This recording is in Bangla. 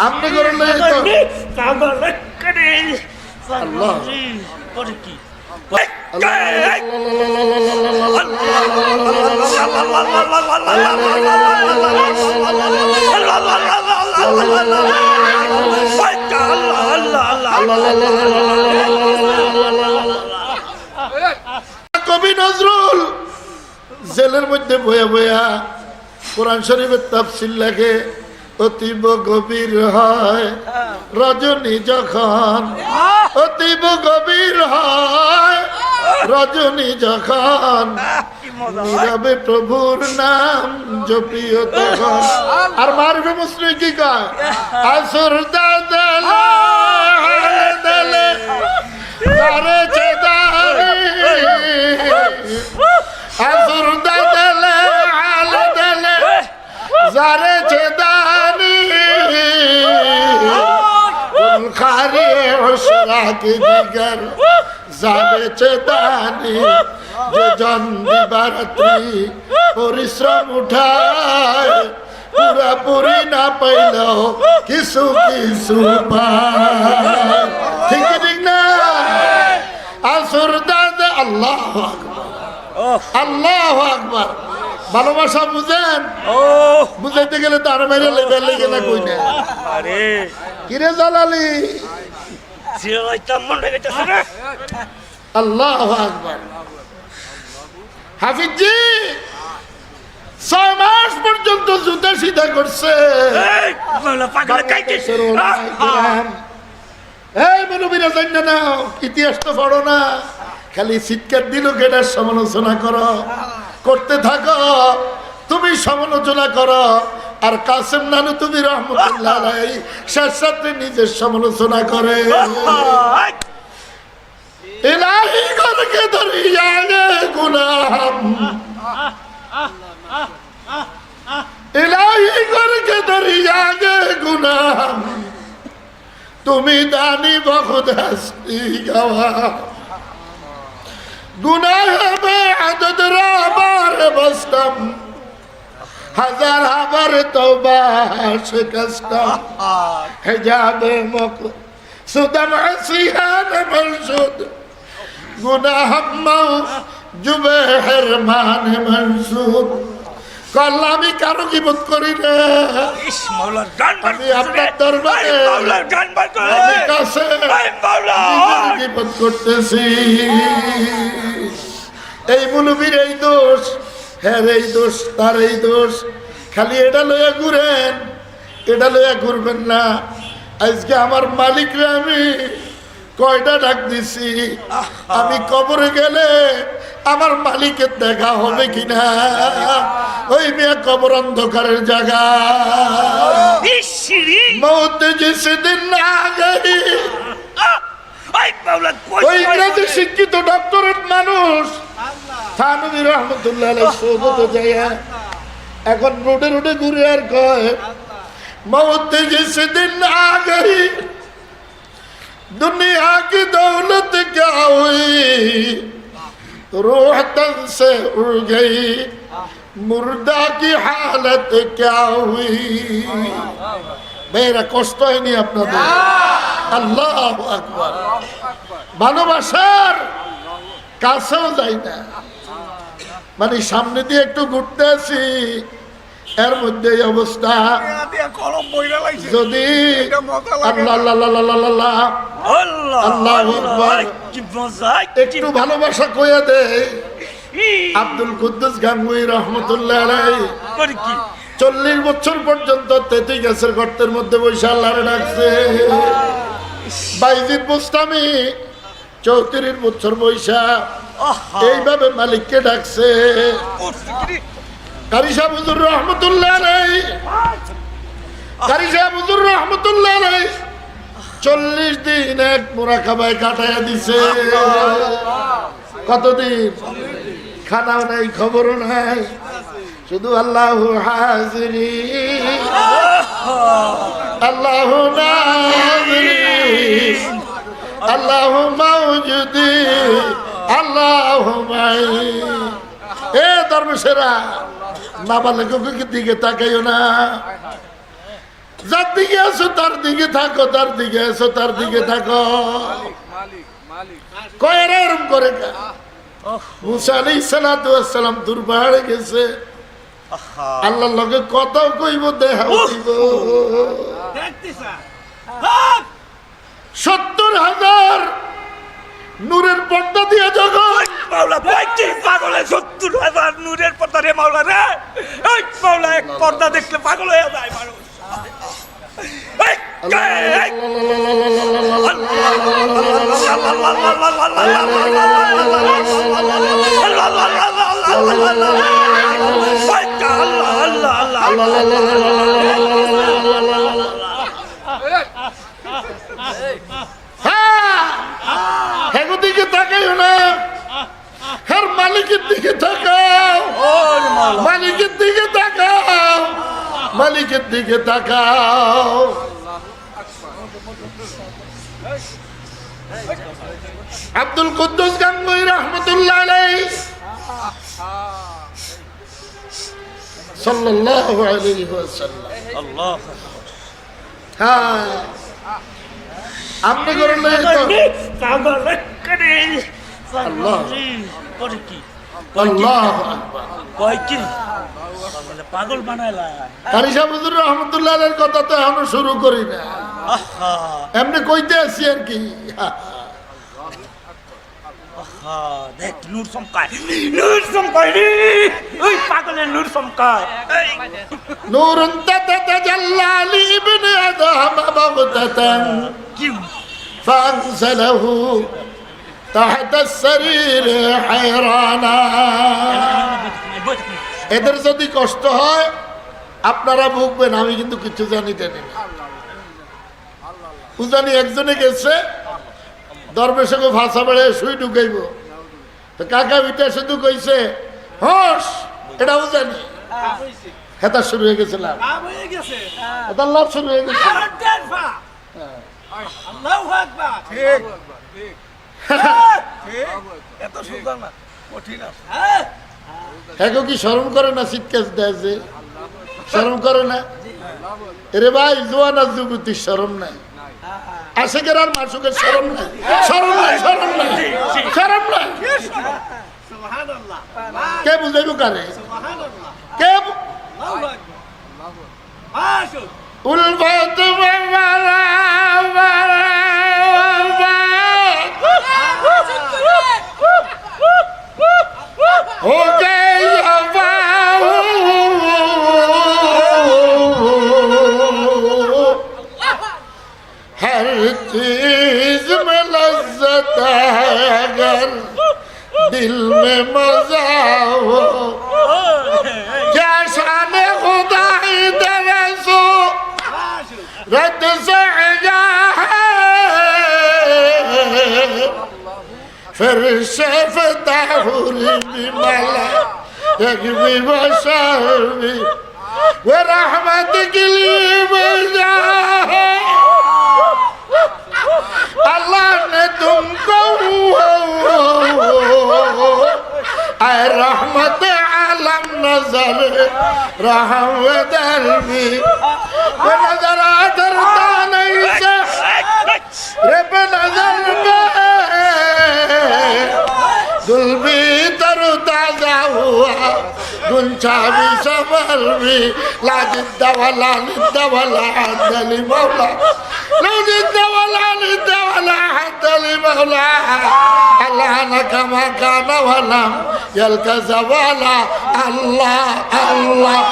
আপনি করে লই তো আল্লাহ। পরে কি? কবি নজরুল জেলের মধ্যে বয়া বয়া কোরআন শরীফের তাফসিল লেখে। অতীব গভীর হয়, রজনী যখন। অতীব গভীর হয়, রজনী যখন। নীরবে প্রভুর নাম জপিও তখন। আর মারবে মুসলিম কি কয় আসর দাদা দালে তারে চেদারি। আসর দাদলে আলে দলে জারে চেদানি খারি ওসরাত দিগর জারে চেদানি যে জন দিবারাত্রি পরিশ্রম উঠায় পুরাপুরি না পাইলেও কিছু কিছু পায়। ঠিক ঠিক না? আসর দাদা আল্লাহ আকবার। আল্লাহ আকবার। ভালোবাসা বুঝেন? ও বুঝাইতে গেলে তার মেরে লেগে লেগে না কই না আরে। কিরে জালালি? আল্লাহ আকবার। হাফিজি, ছয় মাস পর্যন্ত জুতা সিধা করছে। এই মনুবীরা জান না ইতিহাস তো পড়ো না। খালি চিৎকার দিল কেটার সমালোচনা করো। করতে থাকো, তুমি সমালোচনা করো। আর কাসেম নানু তুমি রহমতুল্লাহ শেষ রাত্রে নিজের সমালোচনা করে। গে গুনাম তুমি দানি বহুত হাসি গাওয়া। গুনাহ রাবার বস্তম। হাজার হাবার তওবা শিকস্তম হিজাবে মক সুদম আসিহান মনসুদ গুনাহ মাও জুবে হেরমান মনসুদ। কল্লা আমি কারও গিবত করি না। আমি আপনার দরবারে আমি কাছে করতেছি। এই মুলুবির এই দোষ হ্যাঁ এই দোষ তার এই দোষ। খালি এটা লইয়া ঘুরেন এটা লইয়া ঘুরবেন না। আজকে আমার মালিকরে আমি কয়টা ডাক দিছি? আমি কবরে গেলে আমার মালিকের দেখা হবে কিনা? ওই মেয়ে কবর অন্ধকারের জায়গা। মৌত জিস দিন না গই কই শিক্ষিত ডক্টরেট মানুষ। থানবী এখন রোডে রোডে ঘুরে আর কয় মৌতে যে সেদিন আ দুনিয়া কি দৌলত ক্যা হুই روح تن سے কি হালত ক্যা হুই কষ্ট হয়নি আপনাদের? আল্লাহ আকবার। ভালোবাসার কাছেও যাই না। মানে সামনে দিয়ে একটু ঘুরতে আসি, এর মধ্যে এই অবস্থা। যদি। একটু ভালোবাসা কইয়া দে আব্দুল কুদ্দুস গাঙ্গুই রহমতুল্লাহ চল্লিশ বছর পর্যন্ত তেতুই গাছের গর্তের মধ্যে বৈশা আল্লাহরে ডাকছে। বাইজিদ বুস্তামি চৌত্রিশ বছর বৈশা এইভাবে মালিককে ডাকছে। কারি রহমতুল্লাহ কারি রহমতুল্লাহ চল্লিশ দিন এক মোরা খাবায় কাটাইয়া দিছে। কতদিন? খানাও নাই খবরও নাই। শুধু আল্লাহ হাজিরি। আল্লাহ আল্লাহ মাউজুদি। আল্লাহ এ ধর্মেশেরা নাবালেকের দিকে তাকাইও না। যার দিকে আছো তার দিকে থাকো তার দিকে আছো তার দিকে থাকো। কয়েরা এরম করে মুসা আলী সালাম দুর্বাড়ে গেছে। আল্লাহর লগে কথাও কইব দেখা হইব সত্তর হাজার নূরের পর্দা দিয়ে যখন মাওলা কয়টি পাগলে সত্তর হাজার নূরের পর্দা রে মাওলা রে এই মাওলা এক পর্দা দেখলে পাগল হয়ে যায় মানুষ আল্লাহ দিকে তাকাইও না। হের মালিকের দিকে তাকাও। মালিকের দিকে তাকাও। মালিকের দিকে তাকাও। আব্দুল কুদ্দুস গাঙ্গুই রহমতুল্লাহ আলাইহি। সাল্লাল্লাহু আলাইহি ওয়াসাল্লাম। আল্লাহ। হ্যাঁ। আপনি করেন না তো আল্লাহ। করে কি? আল্লাহ। কয় কি? পাগল বানাইলা। কারি সাহেবুর রহমতুল্লাহ কথা তো এখনও শুরু করি না এমনি কইতে আসি আর কি। দেখ নূর চমকায় নূর চমকায় রে ওই পাগলের নূর চমকায় এই, نور تتجلى لابن ادم بغتة কি فانزله تحت السرير حيرانا এদের যদি কষ্ট হয় আপনারা ভুগবেন আমি কিন্তু কিছু জানি জানি না উজানি একজনে গেছে দরবেশকে ভাষা বেড়ে শুই ঢুকাইব। তো কাকা বিটা শুধু কইছে হস এটাও জানি। হেতা শুরু হয়ে গেছিলাম হেতার লাভ শুরু হয়ে গেছে। ঠিক। এত সুন্দর না কঠিন আছে। হ্যাঁ। কি স্মরণ করে না শীতকাল দেয় যে? স্মরণ করে না? এরে ভাই জোয়ান আর যুবতী স্মরণ নাই। আশেকের আর মাসুকের শরম নাই। শরম নাই শরম নাই। শরম নাই। কে বুঝাইব কারে? কে বু- উলফাত جاتا ہے اگر دل میں مزا ہو کیا خدا ادھر سو رد سے فرش پھر شیف تاہوری بھی ملا یک بھی بشاہ بھی ورحمت کے لیے अल्लाह ने तुमको रहमत आलम नजर रहमदल में वो नजर आदरता नहीं से रब नजर में जुल्मी तरताजा हुआ गुंचा भी समर भी लाजिद दवला निद दवला आंदली मौला نجد ولا ند ولا حد لمولاه الآن كما كان ولم يلك زوالا الله الله.